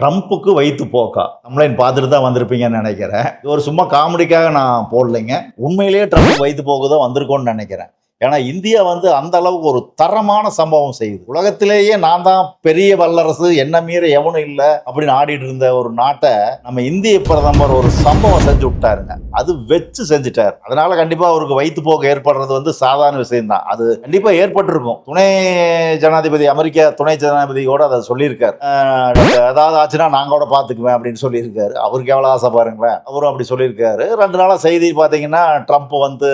ட்ரம்ப்புக்கு வைத்து போக்கா. கம்ப்ளைண்ட் பார்த்துட்டு தான் வந்திருப்பீங்கன்னு நினைக்கிறேன். இது ஒரு சும்மா காமெடிக்காக நான் போடலைங்க. உண்மையிலேயே ட்ரம்ப் வைத்து போக்கு தான் வந்திருக்கோன்னு நினைக்கிறேன். ஏன்னா இந்தியா வந்து அந்த அளவுக்கு ஒரு தரமான சம்பவம் செய்யுது. உலகத்திலேயே நான் தான் பெரிய வல்லரசு என்ன மீற எவனும் இல்லை அப்படின்னு ஆடிட்டு இருந்த ஒரு நாட்டை நம்ம இந்திய பிரதமர் ஒரு சம்பவம் செஞ்சு விட்டாருங்க. அது வச்சு செஞ்சுட்டார். அதனால கண்டிப்பா அவருக்கு வயிற்று போக்கு ஏற்படுறது வந்து சாதாரண விஷயம் தான். அது கண்டிப்பா ஏற்பட்டிருக்கும். துணை ஜனாதிபதி அமெரிக்க துணை ஜனாதிபதியோட அதை சொல்லியிருக்காரு. ஏதாவது ஆச்சுன்னா நாங்க கூட பாத்துக்குவேன் அப்படின்னு சொல்லியிருக்காரு. அவருக்கு எவ்வளவு ஆசை பாருங்களேன். அவரும் அப்படி சொல்லியிருக்காரு. ரெண்டு நாளா செய்தி பாத்தீங்கன்னா ட்ரம்ப் வந்து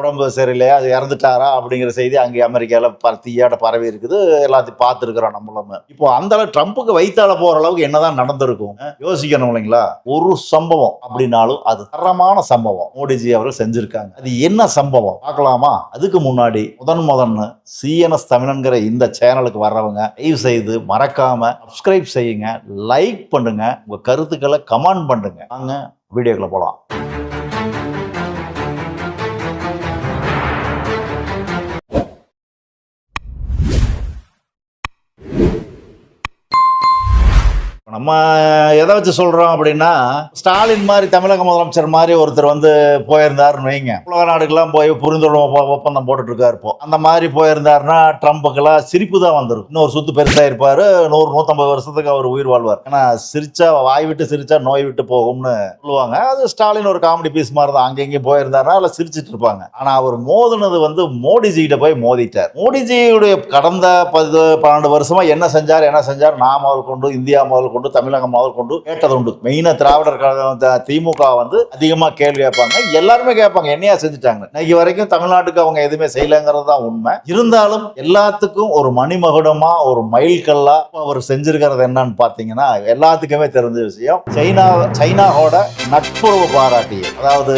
உடம்பு சரியில்லையா? அது இறந்துட்டாரா அப்படிங்கிற செய்தி அங்கே அமெரிக்காவில் பருத்தியாட பரவி இருக்குது. எல்லாத்தையும் பார்த்துருக்குறோம் நம்மளும் இப்போ அந்த அளவு ட்ரம்ப்புக்கு வைத்தால போற அளவுக்கு என்னதான் நடந்திருக்கும்? யோசிக்கணும் இல்லைங்களா? ஒரு சம்பவம் அப்படின்னாலும் அது தரமான சம்பவம். மோடிஜி அவர்கள் செஞ்சிருக்காங்க. அது என்ன சம்பவம்? பார்க்கலாமா? அதுக்கு முன்னாடி முதன் முதன்னு சிஎன்எஸ் தமிழன்கிற இந்த சேனலுக்கு வர்றவங்க தயவு செய்து மறக்காம சப்ஸ்கிரைப் செய்யுங்க லைக் பண்ணுங்க உங்க கருத்துக்களை கமெண்ட் பண்ணுங்க. நாங்க வீடியோக்குள்ள போலாம். நம்ம எதை வச்சு சொல்கிறோம் அப்படின்னா ஸ்டாலின் மாதிரி தமிழக முதலமைச்சர் மாதிரி ஒருத்தர் வந்து போயிருந்தாருன்னு வைங்க. உலக நாடுகள்லாம் போய் புரிந்துணர்வு ஒப்பந்தம் போட்டுட்டு இருக்காரு இப்போ. அந்த மாதிரி போயிருந்தாருன்னா ட்ரம்ப்புக்கெல்லாம் சிரிப்பு தான் வந்துடும் இன்னொரு சுத்து பெருசாக இருப்பார். நூறு நூற்றம்பது வருஷத்துக்கு அவர் உயிர் வாழ்வார். ஏன்னா சிரிச்சா வாய் விட்டு சிரிச்சா நோய் விட்டு போகும்னு சொல்லுவாங்க. அது ஸ்டாலின் ஒரு காமெடி பீஸ் மாதிரி தான். அங்கங்கே போயிருந்தாருன்னா அதில் சிரிச்சிட்டு இருப்பாங்க. ஆனால் அவர் மோதுனது வந்து மோடிஜிகிட்ட போய் மோதிட்டார். மோடிஜியுடைய கடந்த பத்து பன்னெண்டு வருஷமாக என்ன செஞ்சார் என்ன செஞ்சார் நான் முதல் கொண்டு இந்தியா முதல் கொண்டு தமிழகம் முதல் கொண்டு கேட்டது உண்டு. மெயினா திராவிடர் கழகம் திமுக வந்து அதிகமா கேள்வி கேட்பாங்க. எல்லாருமே கேட்பாங்க என்னையா செஞ்சுட்டாங்க இன்னைக்கு வரைக்கும் தமிழ்நாட்டுக்கு அவங்க எதுவுமே செய்யலைங்கிறது தான் உண்மை. இருந்தாலும் எல்லாத்துக்கும் ஒரு மணிமகுடமா ஒரு மைல்கல்லா அவர் செஞ்சிருக்கிறது என்னன்னு பாத்தீங்கன்னா எல்லாத்துக்குமே தெரிஞ்ச விஷயம். சைனா சைனாவோட நட்புறவு பாராட்டி அதாவது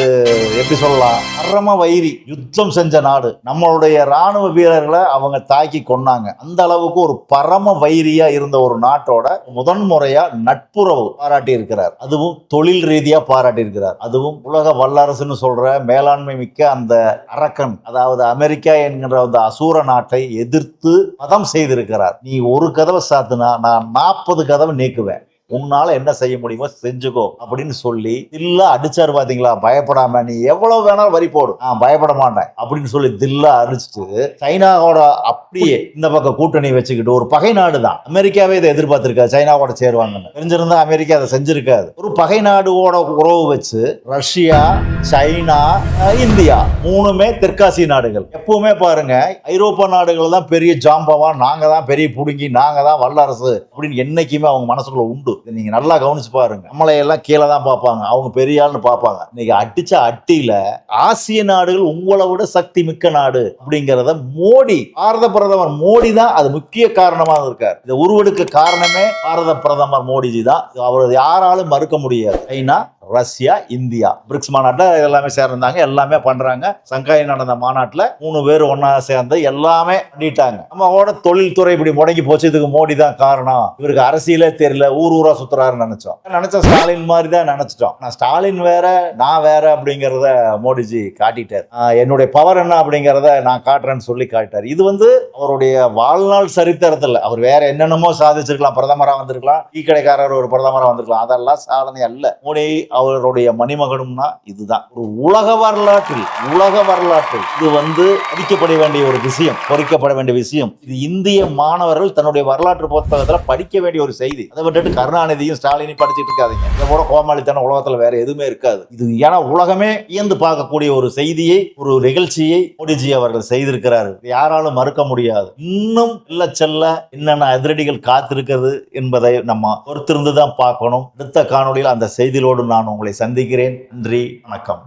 எப்படி சொல்லலாம்? அறம வைரி யுத்தம் செஞ்ச நாடு. நம்மளுடைய ராணுவ வீரர்களை அவங்க தாக்கி கொன்னாங்க. அந்த அளவுக்கு ஒரு பரம வைரியா இருந்த ஒரு நாட்டோட முதன் ரீதியா நட்புறவு பாராட்டி இருக்கிறார் அதுவும் தொழில் ரீதியா பாராட்டி இருக்கிறார் அதுவும் உலக வல்லரசுன்னு சொல்ற மேலாண்மை மிக்க அந்த அரக்கன் அதாவது அமெரிக்கா என்கிற அந்த அசூர நாட்டை எதிர்த்து மதம் செய்திருக்கிறார். நீ ஒரு கதவை சாத்துனா நான் நாற்பது கதவை நீக்குவேன். உன்னால என்ன செய்ய முடியுமோ செஞ்சுக்கோ அப்படின்னு சொல்லி தில்லா அடிச்சாரு பாத்தீங்களா? பயப்படாம நீ எவ்வளவு வேணாலும் வரி போடும் நான் பயப்பட மாட்டேன். அப்படின்னு சொல்லி தில்லா அடிச்சுட்டு சைனாவோட அப்படியே இந்த பக்கம் கூட்டணி வச்சுக்கிட்டு ஒரு பகை நாடு தான். அமெரிக்காவே இதை எதிர்பார்த்திருக்காது சைனாவோட சேருவாங்கன்னு. தெரிஞ்சிருந்தா அமெரிக்கா அதை செஞ்சிருக்காது. ஒரு பகை நாடுவோட உறவு வச்சு ரஷ்யா சைனா இந்தியா மூணுமே தெற்காசிய நாடுகள். எப்பவுமே பாருங்க ஐரோப்பா நாடுகள் தான் பெரிய ஜாம்பவா நாங்க தான் பெரிய புடுங்கி நாங்க தான் வல்லரசு அப்படின்னு என்னைக்குமே அவங்க மனசுக்குள்ள உண்டு. இதை நீங்க நல்லா கவனிச்சு பாருங்க. நம்மளை எல்லாம் கீழே தான் பார்ப்பாங்க. அவங்க பெரிய ஆள்னு பார்ப்பாங்க. இன்னைக்கு அடிச்ச அட்டியில ஆசிய நாடுகள் உங்களை விட சக்தி மிக்க நாடு அப்படிங்கிறத மோடி பாரத பிரதமர் மோடி தான் அது முக்கிய காரணமாக இருக்கார். இதை உருவெடுக்க காரணமே பாரத பிரதமர் மோடிஜி தான். அவர் யாராலும் மறுக்க முடியாது. China Russia India. பிரிக்ஸ் மாநாட்டில் எல்லாமே சேர்ந்தாங்க எல்லாமே பண்றாங்க. சங்காய் நடந்த மாநாட்டில் மூணு பேர் ஒன்றா சேர்ந்து எல்லாமே பண்ணிட்டாங்க. நம்மளோட தொழில்துறை இப்படி முடங்கி போச்சு. இதுக்கு மோடி தான் காரணம். இவருக்கு அரசியலே தெரியல. ஊர் ஊரா சுத்துறாருன்னு நினைச்சோம். நினைச்ச ஸ்டாலின் மாதிரி தான் நினைச்சிட்டோம். நான் ஸ்டாலின் வேற நான் வேற அப்படிங்கிறத மோடிஜி காட்டிட்டார். என்னுடைய பவர் என்ன அப்படிங்கிறத நான் காட்டுறேன்னு சொல்லி காட்டிட்டார். இது வந்து அவருடைய வாழ்நாள் சரித்திரத்தில் அவர் வேற என்னென்னமோ சாதிச்சிருக்கலாம். பிரதமரா வந்திருக்கலாம். டீ கடைக்காரர் ஒரு பிரதமரா வந்திருக்கலாம். அதெல்லாம் சாதனை அல்ல. மோடி அவருடைய மணிமகனும்னா இதுதான். ஒரு உலக வரலாற்றில் உலக வரலாற்றில் இது வந்து படிக்கப்பட வேண்டிய ஒரு விஷயம் பொறிக்கப்பட வேண்டிய விஷயம். இது இந்திய மாணவர்கள் தன்னுடைய வரலாற்று புத்தகத்தில் படிக்க வேண்டிய ஒரு செய்தி. அதை விட்டுட்டு கருணாநிதியும் ஸ்டாலினையும் படிச்சுட்டு இருக்காதீங்க. இதை போல கோமாளித்தனம் உலகத்துல வேற எதுவுமே இருக்காது. இது ஏன்னா உலகமே இயந்து பார்க்கக்கூடிய ஒரு செய்தியை ஒரு நிகழ்ச்சியை மோடிஜி அவர்கள் செய்திருக்கிறாரு. யாராலும் மறுக்க முடியாது. இன்னும் இல்ல செல்ல என்னென்ன அதிரடிகள் காத்திருக்கிறது என்பதை நம்ம பொறுத்திருந்து தான் பார்க்கணும். அடுத்த காணொளியில் அந்த செய்திகளோடு நான் உங்களை சந்திக்கிறேன். நன்றி வணக்கம்.